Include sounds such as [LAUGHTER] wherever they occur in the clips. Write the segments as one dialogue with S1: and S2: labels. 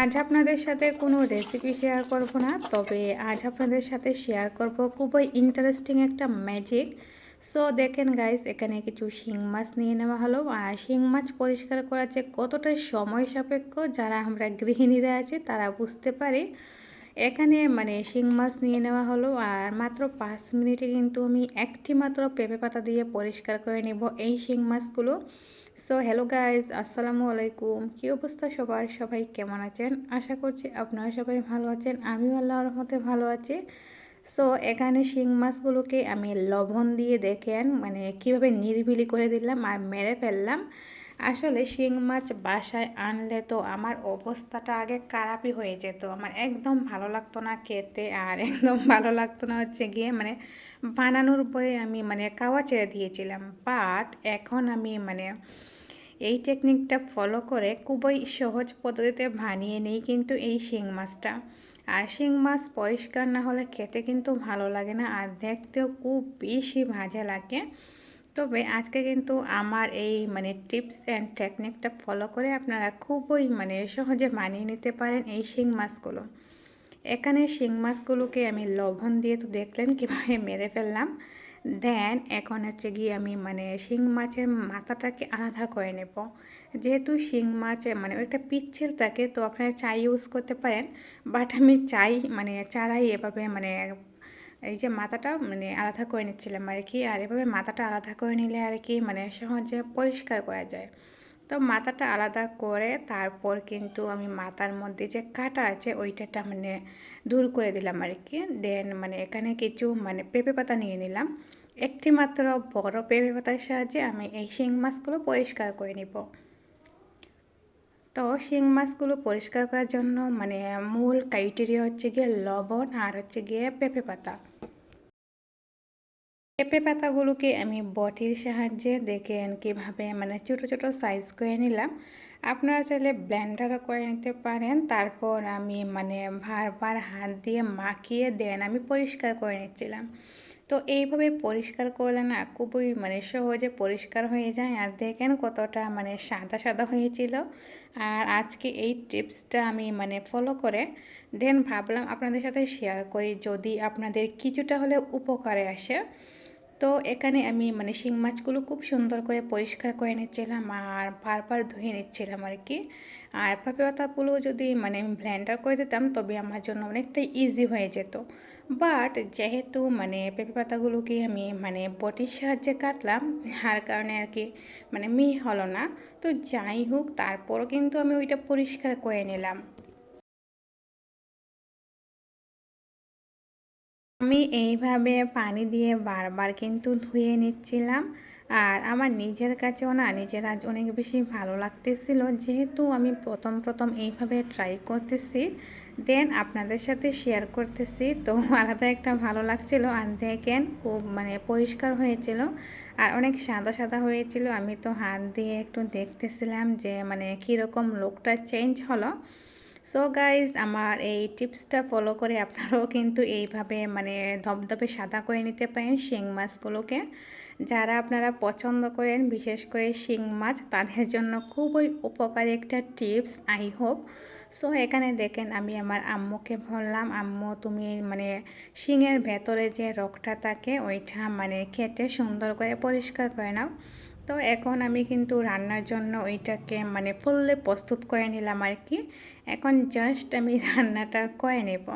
S1: আজ আপনাদের সাথে কোনো রেসিপি শেয়ার করব না, তবে আজ আপনাদের সাথে শেয়ার করব খুবই ইন্টারেস্টিং একটা ম্যাজিক সো দেখেন গাইস এখানে কিছু শিং মাছ নিয়ে নেওয়া হলো, আর শিং মাছ পরিষ্কার করার যে কতটা সময় সাপেক্ষ, যারা আমরা গৃহিণীরা আছে, তারা বুঝতে পারে। এখানে মানে শিং মাছ নিয়ে নেওয়া হলো আর মাত্র পাঁচ মিনিটে কিন্তু আমি একটি মাত্র পেঁপে পাতা দিয়ে পরিষ্কার করে নেব এই শিং মাছগুলো। সো হ্যালো গাইজ আসসালামু আলাইকুম। কী অবস্থা সবার? সবাই কেমন আছেন? আশা করছি আপনারা সবাই ভালো আছেন, আমিও আল্লাহর মতে ভালো আছি। সো এখানে শিং মাছগুলোকে আমি লবণ দিয়ে দেখেন মানে কীভাবে নিরিবিলি করে দিলাম আর মেরে ফেললাম। আসলে শিং মাছ বাসায় আনলে তো আমার অবস্থাটা আগে খারাপই হয়ে যেত। আমার একদম ভালো লাগতো না খেতে আর একদম ভালো লাগতো না হচ্ছে গিয়ে মানে বানানোর বয়ে আমি মানে কাওয়া ছেড়ে দিয়েছিলাম। বাট এখন আমি মানে এই টেকনিকটা ফলো করে খুবই সহজ পদ্ধতিতে বানিয়ে নিই কিন্তু এই শিং মাছটা। আর শিং মাছ পরিষ্কার না হলে খেতে কিন্তু ভালো লাগে না আর দেখতেও খুব বেশি ভাজা লাগে। তবে আজকে কিন্তু আমার এই মানে টিপস অ্যান্ড টেকনিকটা ফলো করে আপনারা খুবই মানে সহজে মানিয়ে নিতে পারেন এই শিং মাছগুলো। এখানে শিং মাছগুলোকে আমি লবণ দিয়ে তো দেখলেন কীভাবে মেরে ফেললাম। দেন এখন হচ্ছে গিয়ে আমি মানে শিং মাছের মাথাটাকে আলাদা করে নেব। যেহেতু শিং মাছ মানে একটা পিচ্ছিল থাকে তো আপনারা চাই ইউজ করতে পারেন। বাট আমি চাই মানে চারাই এভাবে মানে এই যে মাথাটা মানে আলাদা করে নিচ্ছিলাম আর কি, আর এভাবে মাথাটা আলাদা করে নিলে আর কি মানে সহজে পরিষ্কার করা যায়। তো মাথাটা আলাদা করে তারপর কিন্তু আমি মাথার মধ্যে যে কাটা আছে ওইটাটা মানে দূর করে দিলাম আর কি। দেন মানে এখানে কিছু মানে পেঁপে পাতা নিয়ে নিলাম। একটি মাত্র বড় পেঁপে পাতার সাহায্যে আমি এই শিং মাছগুলো পরিষ্কার করে নিব। তো শিং মাছগুলো পরিষ্কার করার জন্য মানে মূল ক্রাইটেরিয়া হচ্ছে গিয়ে লবণ আর হচ্ছে গিয়ে পেঁপে পাতা। পেঁপে পাতাগুলোকে আমি বটির সাহায্যে দেখেন কীভাবে মানে ছোটো ছোটো সাইজ করে নিলাম। আপনারা চাইলে ব্ল্যান্ডারও করে নিতে পারেন। তারপর আমি মানে বারবার হাত দিয়ে মাখিয়ে দেন, আমি পরিষ্কার করে নিচ্ছিলাম। তো এইভাবে পরিষ্কার করলে না খুবই মানে সহজে পরিষ্কার হয়ে যায়। আর দেখেন কতটা মানে সাদা সাদা হয়েছিল। আর আজকে এই টিপসটা আমি মানে ফলো করে দেন ভাবলাম আপনাদের সাথে শেয়ার করি। যদি আপনাদের কিছুটা হলে উপকারে আসে তো এখানে আমি মানে শিং মাছগুলো খুব সুন্দর করে পরিষ্কার করে নিচ্ছিলাম আর বারবার ধুয়ে নিচ্ছিলাম আর কি। আর পাপে পাতাগুলো যদি মানে আমি ব্লেন্ডার করে দিতাম তবে আমার জন্য অনেকটা ইজি হয়ে যেত। বাট যেহেতু মানে পেঁপে পাতাগুলোকে আমি মানে বটির সাহায্যে কাটলাম যার কারণে আর কি মানে মিহি হলো না। তো যাই হোক, তারপরও কিন্তু আমি ওইটা পরিষ্কার করে নিলাম। আমি এইভাবে পানি দিয়ে বারবার কিন্তু ধুয়ে নিচ্ছিলাম। আর আমার নিজের কাছেও না নিজের আজ অনেক বেশি ভালো লাগতেছিল। যেহেতু আমি প্রথম প্রথম এইভাবে ট্রাই করতেছি দেন আপনাদের সাথে শেয়ার করতেছি। তো আলাদা একটা ভালো লাগছিল আর দেখেন খুব মানে পরিষ্কার হয়েছিল। আর অনেক সাদা সাদা হয়েছিল। আমি তো হাত দিয়ে একটু দেখতেছিলাম যে মানে কীরকম লোকটা চেঞ্জ হলো। সো গাইজ আমার এই টিপসটা ফলো করে আপনারাও কিন্তু এইভাবে মানে ধপধপে সাদা করে নিতে পারেন শিং মাছগুলোকে। যারা আপনারা পছন্দ করেন, বিশেষ করে শিং মাছ, তাদের জন্য খুবই উপকারী একটা টিপস আই হোপ সো এখানে দেখেন আমি আমার আম্মুকে বললাম, আম্মু, তুমি মানে শিংয়ের ভেতরে যে রকটা থাকে, ওইটা মানে কেটে সুন্দর করে পরিষ্কার করে নাও। তো এখন আমি কিন্তু রান্নার জন্য ওইটাকে মানে ফুললে প্রস্তুত করে নিলাম আর কি। এখন জাস্ট আমি [LAUGHS] রান্নাটা করে নেব।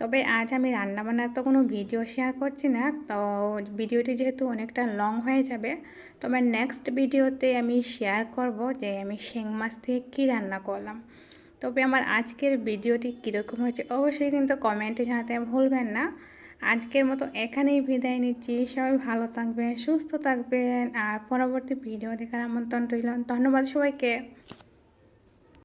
S1: তবে আজ আমি রান্না বান্নার তো কোনো ভিডিও শেয়ার করছি না, তো ভিডিওটি যেহেতু অনেকটা লং হয়ে যাবে তবে নেক্সট ভিডিওতে আমি শেয়ার করব যে আমি শিং মাছ থেকে কী রান্না করলাম। তবে আমার আজকের ভিডিওটি কীরকম হয়েছে অবশ্যই কিন্তু কমেন্টে জানাতে ভুলবেন না। আজকের মতো এখানেই বিদায় নিচ্ছি। সবাই ভালো থাকবেন, সুস্থ থাকবেন। আর পরবর্তী ভিডিও দেখার আমন্ত্রণ রইল। ধন্যবাদ সবাইকে।